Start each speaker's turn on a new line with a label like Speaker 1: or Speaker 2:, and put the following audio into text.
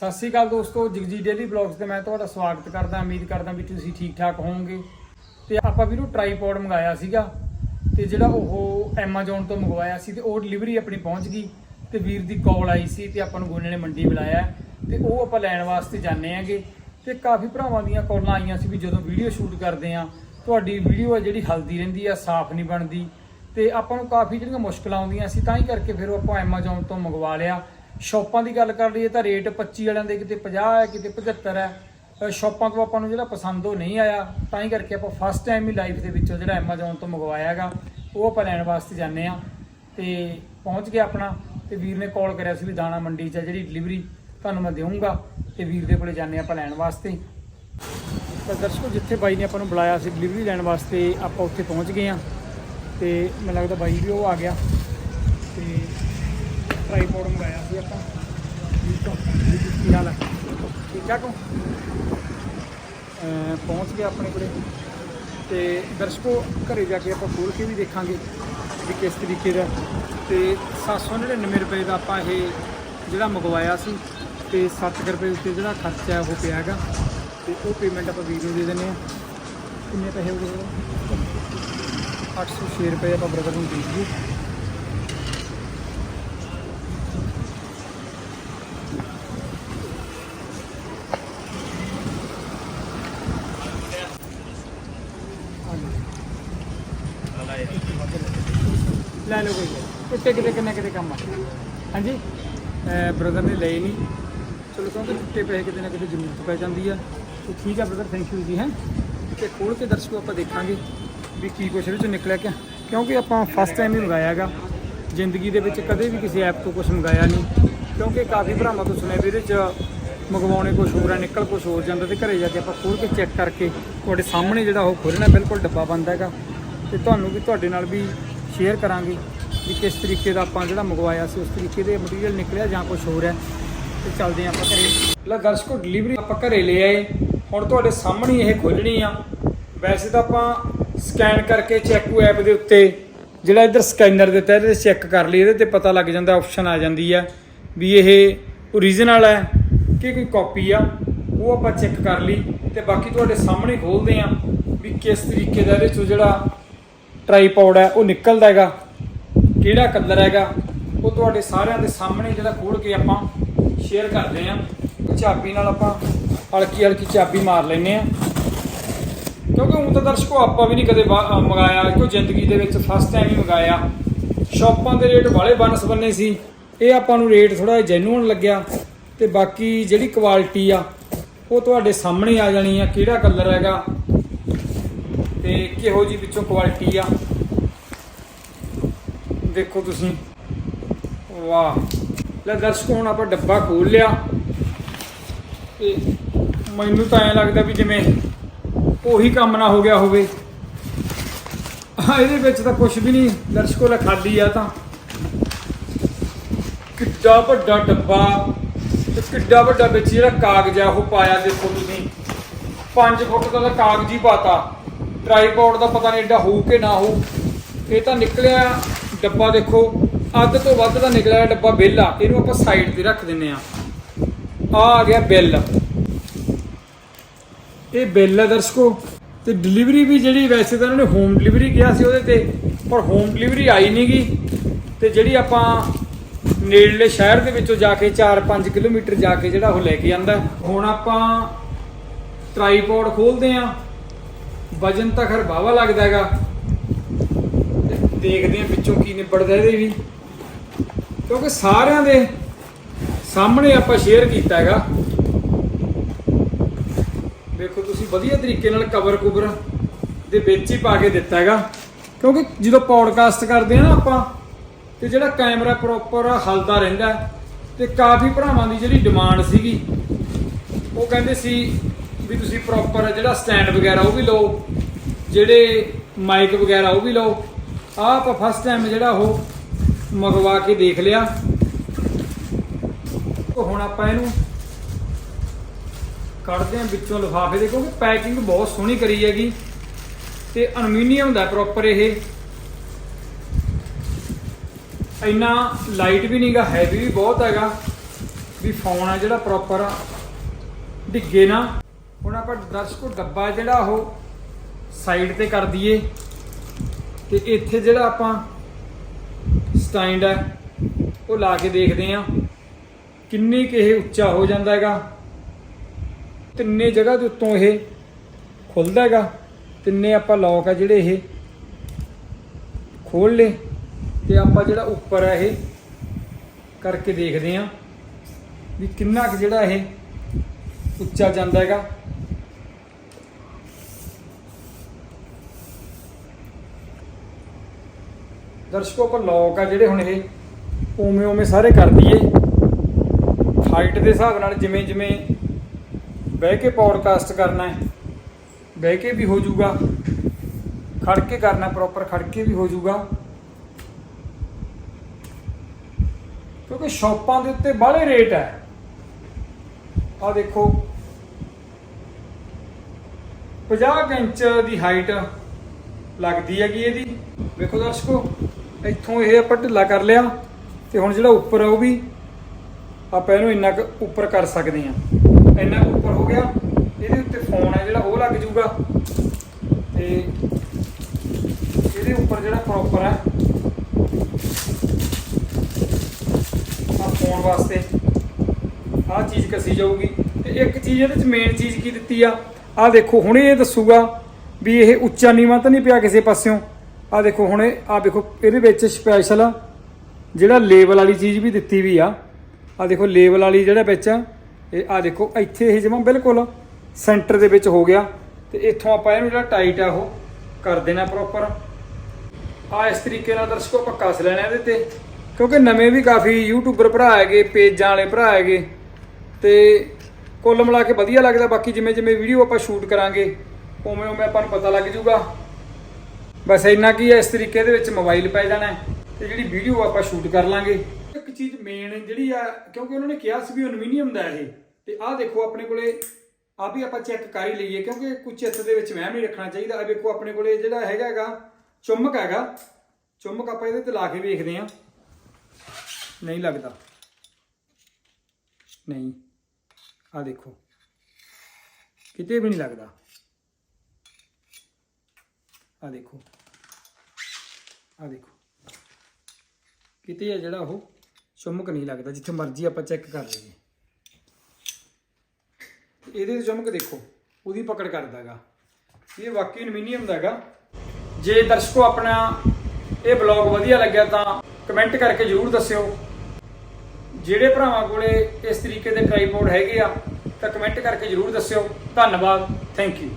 Speaker 1: ਸਤਿ ਸ਼੍ਰੀ ਅਕਾਲ ਦੋਸਤੋ ਜਗਜੀ daily blogs ਤੇ ਮੈਂ ਤੁਹਾਡਾ ਸਵਾਗਤ ਕਰਦਾ, ਉਮੀਦ ਕਰਦਾ ਵੀ ਤੁਸੀਂ ਠੀਕ ਠਾਕ ਹੋਵੋਗੇ। ਤੇ ਆਪਾਂ ਵੀਰੋ ਟ੍ਰਾਈਪੋਡ ਮੰਗਾਇਆ ਸੀਗਾ ਤੇ ਜਿਹੜਾ ਉਹ Amazon ਤੋਂ ਮੰਗਵਾਇਆ ਸੀ ਤੇ ਉਹ ਡਿਲੀਵਰੀ ਆਪਣੀ ਪਹੁੰਚ ਗਈ ਤੇ ਵੀਰ ਦੀ ਕਾਲ ਆਈ ਸੀ ਤੇ ਆਪਾਂ ਨੂੰ ਗੋਨੇ ਨੇ ਮੰਡੀ ਬੁਲਾਇਆ ਤੇ ਉਹ ਆਪਾਂ ਲੈਣ ਵਾਸਤੇ ਜਾਂਦੇ ਆਂਗੇ। ਤੇ ਕਾਫੀ ਭਰਾਵਾਂ ਦੀਆਂ ਕਾਲਾਂ ਆਈਆਂ ਸੀ ਵੀ ਜਦੋਂ ਵੀਡੀਓ ਸ਼ੂਟ ਕਰਦੇ ਆ, ਤੁਹਾਡੀ ਵੀਡੀਓ ਆ ਜਿਹੜੀ ਹਲਦੀ ਰਹਿੰਦੀ ਆ, ਸਾਫ਼ ਨਹੀਂ ਬਣਦੀ। ਤੇ ਆਪਾਂ ਨੂੰ ਕਾਫੀ ਜਿਹੜੀਆਂ ਮੁਸ਼ਕਲਾਂ ਆਉਂਦੀਆਂ ਸੀ, ਤਾਂ ਹੀ ਕਰਕੇ ਫਿਰ ਉਹ ਆਪਾਂ Amazon ਤੋਂ ਮੰਗਵਾ ਲਿਆ। ਸ਼ਾਪਾਂ ਦੀ ਗੱਲ ਕਰ ਲਈਏ ਤਾਂ ਰੇਟ 25 ਵਾਲਿਆਂ ਦੇ ਕਿਤੇ 50 ਹੈ, ਕਿਤੇ 75 ਹੈ। ਅਹ ਸ਼ਾਪਾਂ ਤੋਂ ਆਪਾਂ ਨੂੰ ਜਿਹੜਾ ਪਸੰਦ ਉਹ ਨਹੀਂ ਆਇਆ, ਤਾਂ ਹੀ ਕਰਕੇ ਆਪਾਂ ਫਸਟ ਟਾਈਮ ਹੀ ਲਾਈਫ ਦੇ ਵਿੱਚੋਂ ਜਿਹੜਾ Amazon ਤੋਂ ਮੰਗਵਾਇਆ ਹੈਗਾ ਉਹ ਆਪਾਂ ਲੈਣ ਵਾਸਤੇ ਜਾਂਦੇ ਆ ਤੇ ਪਹੁੰਚ ਗਿਆ ਆਪਣਾ, ਤੇ ਵੀਰ ਨੇ ਕਾਲ ਕਰਿਆ ਸੀ ਵੀ ਦਾਣਾ ਮੰਡੀ 'ਚ ਆ ਜਿਹੜੀ ਡਿਲੀਵਰੀ ਤੁਹਾਨੂੰ ਮੈਂ ਦੇਵਾਂਗਾ ਤੇ ਵੀਰ ਦੇ ਕੋਲੇ ਜਾਂਦੇ ਆਪਾਂ ਲੈਣ ਵਾਸਤੇ। ਤਾਂ ਦਰਸ਼ਕੋ, ਜਿੱਥੇ ਬਾਈ ਨੇ ਆਪਾਂ ਨੂੰ ਬੁਲਾਇਆ ਸੀ ਡਿਲੀਵਰੀ ਲੈਣ ਵਾਸਤੇ, ਆਪਾਂ ਉੱਥੇ ਪਹੁੰਚ ਗਏ ਆ ਤੇ ਮੈਨੂੰ ਲੱਗਦਾ ਬਾਈ ਵੀ ਉਹ ਆ ਗਿਆ। ਤੇ ਟ੍ਰਾਈਪੋਡ ਮੰਗਾਇਆ ਸੀ ਆਪਾਂ। ਜੀ ਤੋਂ ਕੀ ਹਾਲ ਹੈ ਠੀਕ ਠਾਕ ਹੋ ਪਹੁੰਚ ਗਿਆ ਆਪਣੇ ਕੋਲੇ। ਤੇ ਦਰਸ਼ਕੋ, ਘਰੇ ਜਾ ਕੇ ਆਪਾਂ ਖੋਲ ਕੇ ਵੀ ਦੇਖਾਂਗੇ ਵੀ ਕਿਸ ਤਰੀਕੇ ਦਾ। ਤੇ 799 ਰੁਪਏ ਦਾ ਆਪਾਂ ਇਹ ਜਿਹੜਾ ਮੰਗਵਾਇਆ ਸੀ, ਤੇ 7 ਰੁਪਏ ਉੱਤੇ ਜਿਹੜਾ ਖਰਚਾ ਹੈ ਉਹ ਪਿਆ ਹੈਗਾ। ਤੇ ਉਹ ਪੇਮੈਂਟ ਆਪਾਂ ਵੀਰ ਨੂੰ ਦੇ ਦਿੰਦੇ ਆ ਕਿੰਨੇ ਪੈਸੇ ਹੋ ਗਏ? 806 ਰੁਪਏ ਆਪਾਂ ਬ੍ਰਦਰ ਨੂੰ ਦੇ ਦਈਏ। ਲੈ ਲਓ ਕੋਈ ਗੱਲ। ਟੁੱਟੇ ਕਿਤੇ ਕਿੰਨੇ ਕਿਤੇ ਕੰਮ ਆ? ਹਾਂਜੀ? ਬ੍ਰਦਰ ਨੇ ਲਏ ਨਹੀਂ। ਚਲੋ ਕਿਉਂਕਿ ਟੁੱਟੇ ਪੈਸੇ ਕਿਤੇ ਨਾ ਕਿਤੇ ਜ਼ਰੂਰਤ ਪੈ ਜਾਂਦੀ ਆ। ਤੇ ਠੀਕ ਆ ਬ੍ਰਦਰ ਥੈਂਕ ਯੂ ਜੀ ਹੈ। ਤੇ ਖੋਲ ਕੇ ਦਰਸ਼ਕੋ ਆਪਾਂ ਦੇਖਾਂਗੇ ਵੀ ਕੀ ਕੁਛ ਇਹਦੇ ਚੋਂ ਨਿਕਲਿਆ ਕਿ ਕਿਉਂਕਿ ਆਪਾਂ ਫਸਟ ਟਾਈਮ ਹੀ ਮੰਗਾਇਆ ਹੈਗਾ। ਜ਼ਿੰਦਗੀ ਦੇ ਵਿੱਚ ਕਦੇ ਵੀ ਕਿਸੇ ਐਪ ਤੋਂ ਕੁਝ ਮੰਗਾਇਆ ਨਹੀਂ। ਕਿਉਂਕਿ ਕਾਫੀ ਭਰਾਵਾਂ ਤੋਂ ਸੁਣਿਆ ਵੀ ਇਹਦੇ 'ਚ ਮੰਗਵਾਉਣੇ ਕੁਝ ਹੋਰ ਆ ਨਿਕਲ ਕੁਝ ਹੋਰ ਜਾਂਦਾ ਤੇ ਘਰੇ ਜਾ ਕੇ ਆਪਾਂ ਖੋਲ ਕੇ ਚੈੱਕ ਕਰਕੇ ਤੁਹਾਡੇ ਸਾਹਮਣੇ ਜਿਹੜਾ ਉਹ ਖੋਲਣਾ ਬਿਲਕੁਲ ਡੱਬਾ ਬੰਦ ਹੈਗਾ। ਤੇ ਤੁਹਾਨੂੰ ਵੀ ਤੁਹਾਡੇ ਨਾਲ ਵੀ ਸ਼ੇਅਰ ਕਰਾਂਗੇ ਵੀ ਕਿਸ ਤਰੀਕੇ ਦਾ ਆਪਾਂ ਜਿਹੜਾ ਮੰਗਵਾਇਆ ਸੀ, ਉਸ ਤਰੀਕੇ ਦੇ ਮਟੀਰੀਅਲ ਨਿਕਲਿਆ ਜਾਂ ਕੁਝ ਹੋਰ ਹੈ। ਤੇ ਚੱਲਦੇ ਹਾਂ ਆਪਾਂ ਘਰੇ। ਲੈ ਦਰਸ਼ਕੋ ਡਿਲੀਵਰੀ ਆਪਾਂ ਘਰੇ ਲੈ ਆਏ। ਹੁਣ ਤੁਹਾਡੇ ਸਾਹਮਣੇ ਇਹ ਖੋਲਣੀ ਆ। ਵੈਸੇ ਤਾਂ ਆਪਾਂ ਸਕੈਨ ਕਰਕੇ ਚੈੱਕੂ ਐਪ ਦੇ ਉੱਤੇ ਜਿਹੜਾ ਇੱਧਰ ਸਕੈਨਰ ਦਿੱਤਾ ਇਹਦੇ ਚੈੱਕ ਕਰ ਲਈ ਇਹਦੇ ਤੇ ਪਤਾ ਲੱਗ ਜਾਂਦਾ ਆਪਸ਼ਨ ਆ ਜਾਂਦੀ ਆ ਵੀ ਇਹ ਓਰੀਜਨਲ ਹੈ ਕਿ ਕੋਈ ਕਾਪੀ ਆ। ਉਹ ਆਪਾਂ ਚੈੱਕ ਕਰ ਲਈ ਤੇ ਬਾਕੀ ਤੁਹਾਡੇ ਸਾਹਮਣੇ ਖੋਲਦੇ ਆ ਵੀ ਕਿਸ ਤਰੀਕੇ ਦਾ ਇਹਦੇ ਚੋਂ ਜਿਹੜਾ ਟ੍ਰਾਈਪੋਡ ਹੈ, ਉਹ ਨਿਕਲਦਾ ਹੈਗਾ। ਕਿਹੜਾ ਕਲਰ ਹੈਗਾ, ਉਹ ਤੁਹਾਡੇ ਸਾਰਿਆਂ ਦੇ ਸਾਹਮਣੇ ਜਿਹੜਾ ਖੋਲ ਕੇ ਆਪਾਂ ਸ਼ੇਅਰ ਕਰਦੇ ਆ ਚਾਬੀ ਨਾਲ ਆਪਾਂ ਹਲਕੀ ਹਲਕੀ ਚਾਬੀ ਮਾਰ ਲੈਨੇ ਆ ਕਿਉਂਕਿ ਹੁਣ ਤਾਂ ਦਰਸ਼ਕੋ, ਆਪਾਂ ਵੀ ਨਹੀਂ ਕਦੇ ਬਾ- ਅਹ ਮੰਗਾਇਆ, ਕਿਉਂ ਜ਼ਿੰਦਗੀ ਦੇ ਵਿੱਚ ਫਸਟ ਟਾਈਮ ਹੀ ਮੰਗਾਇਆ। ਸ਼ਾਪਾਂ ਦੇ ਰੇਟ ਵਾਲੇ ਬਨਸ ਬੰਨੇ ਸੀ। ਇਹ ਆਪਾਂ ਨੂੰ ਰੇਟ ਥੋੜਾ ਜਿਹਾ ਜੈਨੂਅਨ ਲੱਗਿਆ। ਤੇ ਬਾਕੀ ਜਿਹੜੀ ਕੁਆਲਿਟੀ ਆ, ਉਹ ਤੁਹਾਡੇ ਸਾਹਮਣੇ ਆ ਜਾਣੀ ਆ, ਕਿਹੜਾ ਕਲਰ ਹੈਗਾ। ਤੇ ਕਿਹੋ ਜੀ ਵਿੱਚੋਂ ਕੁਆਲਿਟੀ ਆ? ਦੇਖੋ ਤੁਸੀਂ। ਵਾਹ। ਲੈ ਦਰਸ਼ਕੋ, ਹੁਣ ਆਪਾਂ ਡੱਬਾ ਖੋਲ ਲਿਆ। ਤੇ ਮੈਨੂੰ ਤਾਂ ਐਂ ਲੱਗਦਾ ਵੀ ਜਿਵੇਂ ਉਹੀ ਕੰਮ ਨਾ ਹੋ ਗਿਆ ਹੋਵੇ। ਇਹਦੇ ਵਿੱਚ ਤਾਂ ਕੁਝ ਵੀ ਨਹੀਂ। ਦਰਸ਼ਕੋ, ਲੈ ਖਾਲੀ ਆ ਤਾਂ। ਕਿੱਡਾ ਵੱਡਾ ਡੱਬਾ। ਤੇ ਕਿੱਡਾ ਵੱਡਾ ਵਿੱਚ ਜਿਹੜਾ ਕਾਗਜ਼ ਆ, ਉਹ ਪਾਇਆ ਦੇਖੋ ਤੁਸੀਂ। 5 ਫੁੱਟ ਦਾ ਤਾਂ ਕਾਗਜ਼ ਹੀ ਪਾਤਾ। ਟ੍ਰਾਈਪੋਡ ਦਾ ਪਤਾ ਨਹੀਂ ਐਡਾ ਹੋਊ ਕਿ ਨਾ ਹੋਊ। ਇਹ ਤਾਂ ਨਿਕਲਿਆ ਡੱਬਾ ਦੇਖੋ, ਅੱਧ ਤੋਂ ਵੱਧ ਦਾ ਨਿਕਲਿਆ ਡੱਬਾ ਬਿੱਲ ਆ ਇਹਨੂੰ ਆਪਾਂ ਸਾਈਡ ਤੇ ਰੱਖ ਦਿੰਨੇ ਆ ਆ ਆ ਗਿਆ ਬਿੱਲ। ਇਹ ਬਿੱਲ ਆ ਦਰਸ਼ਕੋ। ਤੇ ਡਿਲੀਵਰੀ ਵੀ ਜਿਹੜੀ ਵੈਸੇ ਤਾਂ ਉਹਨਾਂ ਨੇ ਹੋਮ ਡਿਲੀਵਰੀ ਕਿਹਾ ਸੀ ਉਹਦੇ ਤੇ, ਪਰ ਹੋਮ ਡਿਲੀਵਰੀ ਆਈ ਨਹੀਂ ਨਹੀਂਗੀ ਤੇ ਜਿਹੜੀ ਆਪਾਂ ਨੇੜਲੇ ਸ਼ਹਿਰ ਦੇ ਵਿੱਚੋਂ ਜਾ ਕੇ 4-5 ਕਿਲੋਮੀਟਰ ਜਾ ਕੇ ਜਿਹੜਾ ਉਹ ਲੈ ਕੇ ਆਂਦਾ। ਹੁਣ ਆਪਾਂ ਟ੍ਰਾਈਪੋਡ ਖੋਲਦੇ ਆਂ ਵਜਨ ਤਾਂ ਖਰ ਬਾਵਾ ਲੱਗਦਾ ਹੈਗਾ। ਦੇਖਦੇ ਆਂ ਵਿੱਚੋਂ ਕੀ ਨਿਬੜਦਾ ਇਹਦੇ ਵੀ। ਕਿਉਂਕਿ ਸਾਰਿਆਂ ਦੇ ਸਾਹਮਣੇ ਆਪਾਂ ਸ਼ੇਅਰ ਕੀਤਾ ਹੈਗਾ। ਦੇਖੋ ਤੁਸੀਂ ਵਧੀਆ ਤਰੀਕੇ ਨਾਲ ਕਵਰ ਕੁਬਰ ਦੇ ਵਿੱਚ ਹੀ ਪਾ ਕੇ ਦਿੱਤਾ ਹੈਗਾ। ਕਿਉਂਕਿ ਜਦੋਂ ਪੌਡਕਾਸਟ ਕਰਦੇ ਆ ਨਾ ਆਪਾਂ, ਤੇ ਜਿਹੜਾ ਕੈਮਰਾ ਪ੍ਰੋਪਰ ਹਲਦਾ ਰਹਿੰਦਾ ਹੈ, ਤੇ ਕਾਫੀ ਭਰਾਵਾਂ ਦੀ ਜਿਹੜੀ ਡਿਮਾਂਡ ਸੀਗੀ, ਉਹ ਕਹਿੰਦੇ ਸੀ ਵੀ ਤੁਸੀਂ ਪ੍ਰੋਪਰ ਜਿਹੜਾ ਸਟੈਂਡ ਵਗੈਰਾ ਉਹ ਵੀ ਲਓ, ਜਿਹੜੇ ਮਾਈਕ ਵਗੈਰਾ ਉਹ ਵੀ ਲਓ। ਆਹ ਆਪਾਂ ਫਸਟ ਟਾਈਮ ਜਿਹੜਾ ਉਹ ਮੰਗਵਾ ਕੇ ਦੇਖ ਲਿਆ। ਹੁਣ ਆਪਾਂ ਇਹਨੂੰ ਕੱਢਦੇ ਹਾਂ ਵਿੱਚੋਂ ਲਿਫਾਫੇ। ਦੇ ਕਿਉਂਕਿ ਪੈਕਿੰਗ ਬਹੁਤ ਸੋਹਣੀ ਕਰੀ ਹੈਗੀ ਤੇ ਅਲਮੀਨੀਅਮ ਦਾ ਪ੍ਰੋਪਰ ਇਹ। ਇੰਨਾ ਲਾਈਟ ਵੀ ਨਹੀਂਗਾ ਹੈਵੀ ਵੀ ਬਹੁਤ ਹੈਗਾ। ਵੀ ਫੋਨ ਆ ਜਿਹੜਾ ਪ੍ਰੋਪਰ ਡਿੱਗੇ ਨਾ। ਹੁਣ ਆਪਾਂ ਦਰਸ਼ਕੋ ਡੱਬਾ ਜਿਹੜਾ ਉਹ ਸਾਈਡ ਤੇ ਕਰ ਦਈਏ ਤੇ ਇੱਥੇ ਜਿਹੜਾ ਆਪਾਂ ਸਟੈਂਡ ਹੈ, ਉਹ ਲਾ ਕੇ ਦੇਖਦੇ ਆ ਕਿੰਨੀ ਕੁ ਇਹ ਉੱਚਾ ਹੋ ਜਾਂਦਾ ਹੈਗਾ, ਤਿੰਨੇ ਜਗ੍ਹਾ ਦੇ ਉੱਤੋਂ ਇਹ ਖੁੱਲਦਾ ਹੈਗਾ, ਤਿੰਨੇ ਆਪਾਂ ਲੌਕ ਆ ਜਿਹੜੇ ਇਹ ਖੋਲ ਲੇ ਤੇ ਆਪਾਂ ਜਿਹੜਾ ਉੱਪਰ ਹੈ ਇਹ ਕਰਕੇ ਦੇਖਦੇ ਆ ਵੀ ਕਿੰਨਾ ਕੁ ਜਿਹੜਾ ਇਹ ਉੱਚਾ ਜਾਂਦਾ ਹੈਗਾ। ਦਰਸ਼ਕੋ ਪਰ ਲੋਕ ਆ ਜਿਹੜੇ ਹੁਣ ਇਹ ਉਵੇਂ ਉਵੇਂ ਸਾਰੇ ਕਰ ਦਈਏ। ਹਾਈਟ ਦੇ ਹਿਸਾਬ ਨਾਲ ਜਿਵੇਂ ਜਿਵੇਂ ਬਹਿ ਕੇ ਪੌਡਕਾਸਟ ਕਰਨਾ ਹੈ, ਬਹਿ ਕੇ ਵੀ ਹੋ ਜਾਊਗਾ। ਖੜ ਕੇ ਕਰਨਾ ਪ੍ਰੋਪਰ ਖੜ ਕੇ ਵੀ ਹੋ ਜਾਊਗਾ। ਕਿਉਂਕਿ ਸ਼ਾਪਾਂ ਦੇ ਉੱਤੇ ਬਾਹਲੇ ਰੇਟ ਹੈ। ਆ ਦੇਖੋ 50 ਕੁ ਇੰਚ ਦੀ ਹਾਈਟ ਲੱਗਦੀ ਹੈਗੀ ਇਹਦੀ। ਵੇਖੋ ਦਰਸ਼ਕੋ ਇੱਥੋਂ ਇਹ ਆਪਾਂ ਢਿੱਲਾ ਕਰ ਲਿਆ ਤੇ ਹੁਣ ਜਿਹੜਾ ਉੱਪਰ ਆ ਉਹ ਵੀ ਆਪਾਂ ਇਹਨੂੰ ਇੰਨਾ ਕੁ ਉੱਪਰ ਕਰ ਸਕਦੇ ਆ ਇੰਨਾ ਕੁ ਉੱਪਰ ਹੋ ਗਿਆ। ਇਹਦੇ ਉੱਤੇ ਫੋਨ ਹੈ ਜਿਹੜਾ, ਉਹ ਲੱਗ ਜਾਊਗਾ। ਤੇ ਇਹਦੇ ਉੱਪਰ ਜਿਹੜਾ ਪ੍ਰੋਪਰ ਹੈ ਆ ਫੋਨ ਵਾਸਤੇ ਆਹ ਚੀਜ਼ ਕੱਸੀ ਜਾਊਗੀ। ਤੇ ਇੱਕ ਚੀਜ਼ ਇਹਦੇ ਚ ਮੇਨ ਚੀਜ਼ ਕੀ ਦਿੱਤੀ ਆ? ਆ ਦੇਖੋ, ਹੁਣੇ ਇਹ ਦੱਸੂਗਾ ਵੀ ਇਹ ਉੱਚਾ ਨੀਵਾਂ ਤਾਂ ਨਹੀਂ ਪਿਆ ਕਿਸੇ ਪਾਸਿਓਂ। ਆ ਦੇਖੋ ਹੁਣ ਆ ਦੇਖੋ ਇਹਦੇ ਵਿੱਚ ਸਪੈਸ਼ਲ ਜਿਹੜਾ ਲੇਬਲ ਵਾਲੀ ਚੀਜ਼ ਵੀ ਦਿੱਤੀ ਵੀ ਆ। ਆ ਦੇਖੋ ਲੇਬਲ ਵਾਲੀ ਜਿਹੜਾ ਵਿੱਚ ਆ, ਇਹ ਆ ਦੇਖੋ ਇੱਥੇ ਇਹ ਜਮਾ ਬਿਲਕੁਲ ਸੈਂਟਰ ਦੇ ਵਿੱਚ ਹੋ ਗਿਆ। ਤੇ ਇੱਥੋਂ ਆਪਾਂ ਇਹਨੂੰ ਜਿਹੜਾ ਟਾਈਟ ਆ ਉਹ ਕਰ ਦੇਣਾ ਪ੍ਰੋਪਰ ਆ ਇਸ ਤਰੀਕੇ ਨਾਲ ਦਰਸ਼ਕੋ ਆਪਾਂ ਕੱਸ ਲੈਣਾ ਇਹਦੇ ਤੇ। ਕਿਉਂਕਿ ਨਵੇਂ ਵੀ ਕਾਫੀ ਯੂਟਿਊਬਰ ਭਰਾ ਹੈਗੇ ਪੇਜਾਂ ਵਾਲੇ ਭਰਾ ਹੈਗੇ। ਤੇ ਕੁੱਲ ਮਿਲਾ ਕੇ ਵਧੀਆ ਲੱਗਦਾ ਬਾਕੀ ਜਿਵੇਂ ਜਿਵੇਂ ਵੀਡੀਓ ਆਪਾਂ ਸ਼ੂਟ ਕਰਾਂਗੇ ਉਵੇਂ ਉਵੇਂ ਆਪਾਂ ਨੂੰ ਪਤਾ ਲੱਗ ਜੂਗਾ। ਬਸ ਇੰਨਾ ਕੀ ਹੈ ਇਸ ਤਰੀਕੇ ਦੇ ਵਿੱਚ ਮੋਬਾਈਲ ਪੈ ਜਾਣਾ ਹੈ ਤੇ ਜਿਹੜੀ ਵੀਡੀਓ ਆਪਾਂ ਸ਼ੂਟ ਕਰ ਲਾਂਗੇ। ਇੱਕ ਚੀਜ਼ ਮੇਨ ਜਿਹੜੀ ਆ, ਕਿਉਂਕਿ ਉਹਨਾਂ ਨੇ ਕਿਹਾ ਸੀ ਵੀ ਐਲੂਮੀਨੀਅਮ ਦਾ ਇਹ, ਤੇ ਆਹ ਦੇਖੋ ਆਪਣੇ ਕੋਲੇ ਆ ਵੀ ਆਪਾਂ ਚੈੱਕ ਕਰ ਹੀ ਲਈਏ, ਕਿਉਂਕਿ ਕੁਝ ਇਸ ਦੇ ਵਿੱਚ ਵਹਿਮ ਨਹੀਂ ਰੱਖਣਾ ਚਾਹੀਦਾ। ਆ ਵੇਖੋ ਆਪਣੇ ਕੋਲੇ ਜਿਹੜਾ ਹੈਗਾ ਹੈਗਾ, ਚੁੰਮਕ ਹੈਗਾ। ਚੁੰਮਕ ਆਪਾਂ ਇਹਦੇ ਤੇ ਲਾ ਕੇ ਵੇਖਦੇ ਆ ਨਹੀਂ ਲੱਗਦਾ। ਨਹੀਂ। ਆ ਦੇਖੋ। ਕਿਤੇ ਵੀ ਨਹੀਂ ਲੱਗਦਾ। ਆ ਦੇਖੋ। ਆ ਦੇਖੋ। ਕਿਤੇ ਆ ਜਿਹੜਾ ਉਹ ਚੁੰਮਕ ਨਹੀਂ ਲੱਗਦਾ, ਜਿੱਥੇ ਮਰਜ਼ੀ ਆਪਾਂ ਚੈੱਕ ਕਰ ਲਈਏ। ਇਹਦੇ ਤੇ ਚੁੰਮਕ ਦੇਖੋ, ਉਹਦੀ ਪਕੜ ਕਰਦਾਗਾ ਇਹ ਵਾਕਈ ਐਲੂਮੀਨੀਅਮ ਦਾ ਹੈਗਾ। ਜੇ ਦਰਸ਼ਕੋ ਆਪਣਾ ਇਹ ਬਲੌਗ ਵਧੀਆ ਲੱਗਿਆ ਤਾਂ ਕਮੈਂਟ ਕਰਕੇ ਜਰੂਰ ਦੱਸਿਓ। ਜਿਹੜੇ ਭਰਾਵਾਂ ਕੋਲੇ ਇਸ ਤਰੀਕੇ ਦੇ ਟ੍ਰਾਈਪੋਡ ਹੈਗੇ ਆ, ਤਾਂ ਕਮੈਂਟ ਕਰਕੇ ਜਰੂਰ ਦੱਸਿਓ। ਧੰਨਵਾਦ। Thank you